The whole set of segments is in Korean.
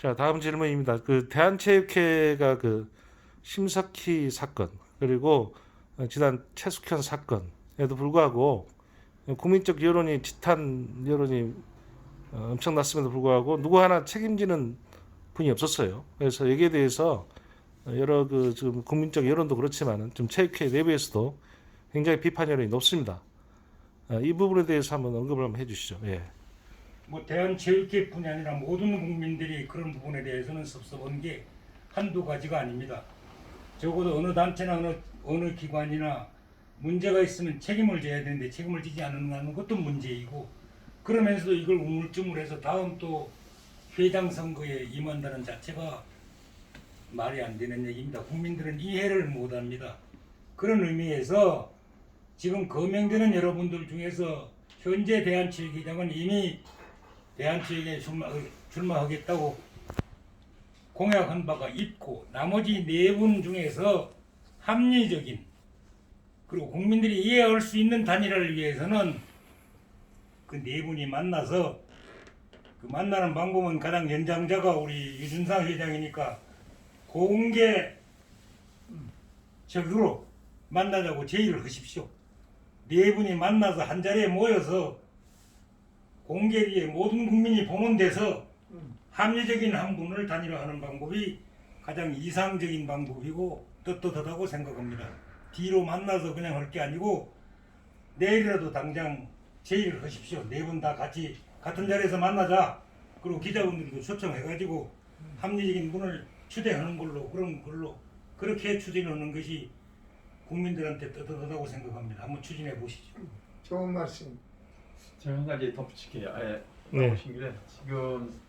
자, 다음 질문입니다. 그 대한체육회가 그 심석희 사건 그리고 어, 지난 최숙현 사건에도 불구하고 국민적 여론이 지탄 여론이 어, 엄청났음에도 불구하고 누구 하나 책임지는 분이 없었어요. 그래서 여기에 대해서 여러 그 지금 국민적 여론도 그렇지만은 좀 체육회 내부에서도 굉장히 비판 여론이 높습니다. 어, 이 부분에 대해서 한번 언급을 한번 해주시죠. 예. 뭐 대한체육회뿐이 아니라 모든 국민들이 그런 부분에 대해서는 섭섭한 게 한두 가지가 아닙니다. 적어도 어느 단체나 어느 어느 기관이나 문제가 있으면 책임을 져야 되는데 책임을 지지 않는 것도 문제이고 그러면서도 이걸 우물쭈물해서 다음 또 회장 선거에 임한다는 자체가 말이 안 되는 얘기입니다. 국민들은 이해를 못합니다. 그런 의미에서 지금 거명되는 여러분들 중에서 현재 대한체육회장은 이미 대한체육에 출마, 어, 출마 하겠다고 공약한 바가 있고 나머지 네 분 중에서 합리적인 그리고 국민들이 이해할 수 있는 단일화를 위해서는 그 네 분이 만나서 그 만나는 방법은 가장 연장자가 우리 유준상 회장이니까 공개 적으로 만나자고 제의를 하십시오. 네 분이 만나서 한 자리에 모여서 공개리에 모든 국민이 보는 데서 합리적인 한 분을 단일화하는 방법이 가장 이상적인 방법이고 떳떳하다고 생각합니다. 뒤로 만나서 그냥 할 게 아니고 내일이라도 당장 제의를 하십시오. 네 분 다 같이 같은 자리에서 만나자. 그리고 기자분들도 초청해가지고 합리적인 분을 추대하는 걸로 그런 걸로 그렇게 추진하는 것이 국민들한테 떳떳하다고 생각합니다. 한번 추진해 보시죠. 좋은 말씀. 제가 한 가지 덧붙일게요. 아예 네. 나오신 길에 지금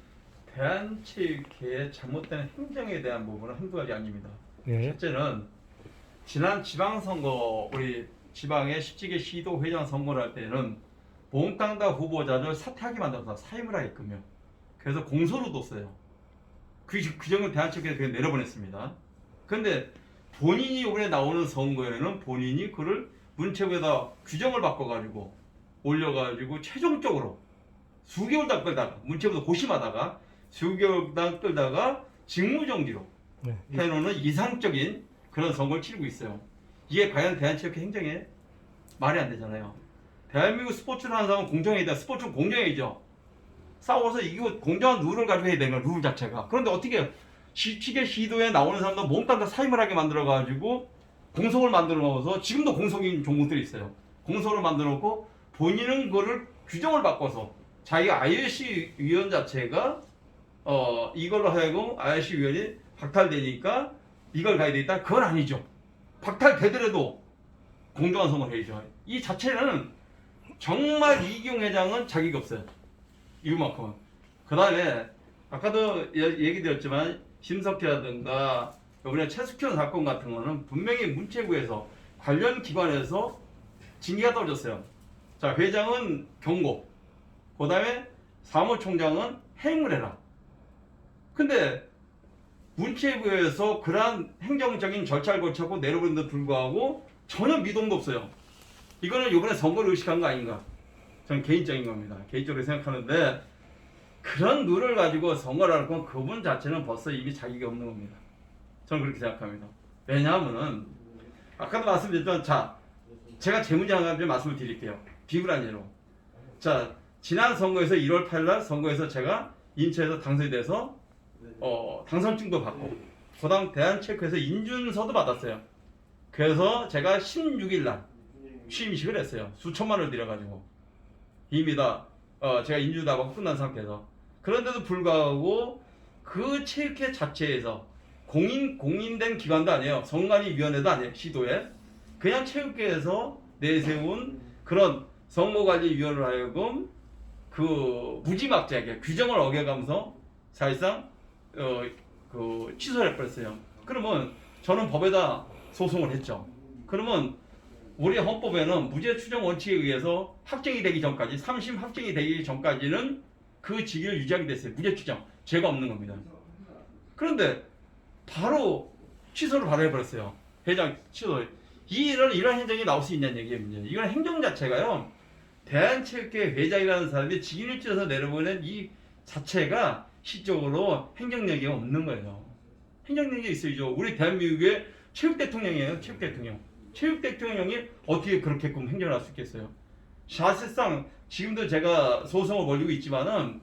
대한체육회의 잘못된 행정에 대한 부분은 한두 가지 아닙니다. 예. 첫째는 지난 지방선거 우리 지방의 17개 시도 회장 선거를 할 때는 몽땅다 후보자를 사퇴하게 만들어서 사임을 하게끔요. 그래서 공소를 뒀어요. 그 규정을 대한체육회에서 그냥 내려보냈습니다. 그런데 본인이 이번에 나오는 선거에는 본인이 그를 문체부에다 규정을 바꿔가지고 올려가지고 최종적으로 수개월 당 끌다가 문체부도 고심하다가 수개월 당 끌다가 직무정지로 네. 해놓는 이상적인 그런 선거를 치르고 있어요. 이게 과연 대한체육회 행정에 말이 안 되잖아요. 대한민국 스포츠를 하는 사람은 공정이다. 스포츠는 공정이죠. 싸워서 이기고 공정한 룰을 가지고 해야 되는 거야, 룰 자체가. 그런데 어떻게 시치계 시도에 나오는 사람도 몽땅 다 사임을 하게 만들어가지고 공석을 만들어 놓아서 지금도 공석인 종목들이 있어요. 공석을 만들어 놓고 본인은 그거를 규정을 바꿔서 자기가 IOC 위원 자체가 어 이걸로 하여금 IOC 위원이 박탈되니까 이걸 가야 되겠다. 그건 아니죠. 박탈되더라도 공정한 선거를 해야죠. 이 자체는 정말 이기용 회장은 자격이 없어요. 이거만큼은. 그 다음에 아까도 예- 얘기 드렸지만 심석희라든가 이번에 최숙현 사건 같은 거는 분명히 문체부에서 관련 기관에서 징계가 떨어졌어요. 자 회장은 경고, 그 다음에 사무총장은 해임을 해라. 근데 문체부에서 그러한 행정적인 절차를 거쳤고 내려보는데 불구하고 전혀 미동도 없어요. 이거는 이번에 선거를 의식한 거 아닌가? 저는 개인적인 겁니다. 개인적으로 생각하는데 그런 룰을 가지고 선거를 할건 그분 자체는 벌써 이미 자격이 없는 겁니다. 저는 그렇게 생각합니다. 왜냐하면은 아까도 말씀드렸던 자 제가 제 문제 한 가지 말씀을 드릴게요. 비굴한 예로 자 지난 선거에서 1월 8일 선거에서 제가 인천에서 당선이 돼서 어, 당선증도 받고 고당 대한체육회에서 인준서도 받았어요. 그래서 제가 16일 날 취임식을 했어요. 수천만 원을 들여가지고 이미 다 어, 제가 인준 다 받고 끝난 상태에서 그런데도 불구하고 그 체육회 자체에서 공인 공인된 기관도 아니에요. 선관위 위원회도 아니에요. 시도에 그냥 체육회에서 내세운 그런 성모관리위원을 하여금 그 무지막지하게 규정을 어겨가면서 사실상 어, 그 취소를 해버렸어요. 그러면 저는 법에다 소송을 했죠. 그러면 우리 헌법에는 무죄 추정 원칙에 의해서 확정이 되기 전까지 3심 확정이 되기 전까지는 그 직위를 유지하게 됐어요. 무죄 추정 죄가 없는 겁니다. 그런데 바로 취소를 바로 해버렸어요. 회장 취소. 이런 이런 행정이 나올 수 있냐는 얘기예요. 이건 행정 자체가요. 대한체육회 회장이라는 사람이 직위를 찢어서 내려보낸 이 자체가 시적으로 행정력이 없는 거예요. 행정력이 있어야죠. 우리 대한민국의 체육 대통령이에요. 체육 대통령. 체육 대통령이 어떻게 그렇게끔 행정을 할 수 있겠어요? 사실상 지금도 제가 소송을 벌이고 있지만은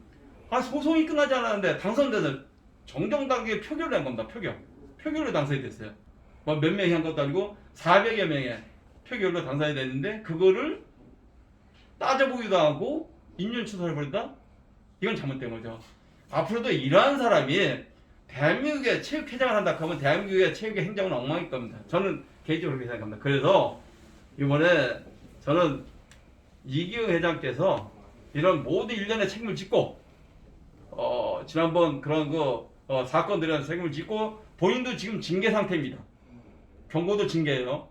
아 소송이 끝나지 않았는데 당선자들 정정당국에 표결을 한 겁니다. 표결. 표결로 당선이 됐어요. 뭐 몇 명이 한 것도 아니고 400여 명의 표결로 당선이 됐는데 그거를 따져보기도 하고 인연 추사를 벌인다? 이건 잘못된 거죠. 앞으로도 이러한 사람이 대한민국의 체육회장을 한다 하면 대한민국의 체육의 행정은 엉망일 겁니다. 저는 개인적으로 그렇게 생각합니다. 그래서 이번에 저는 이기호 회장께서 이런 모든 일련의 책임을 짓고 어, 지난번 그런 그 어, 사건들에 책임을 짓고 본인도 지금 징계 상태입니다. 경고도 징계예요.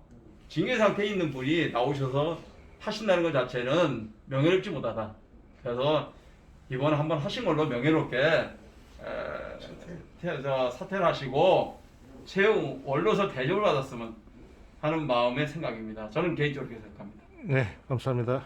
징계 상태에 있는 분이 나오셔서 하신다는 것 자체는 명예롭지 못하다. 그래서 이번에 한번 하신 걸로 명예롭게 에, 태- 저, 사퇴를 하시고 채용 원로서 대접을 받았으면 하는 마음의 생각입니다. 저는 개인적으로 그렇게 생각합니다. 네, 감사합니다.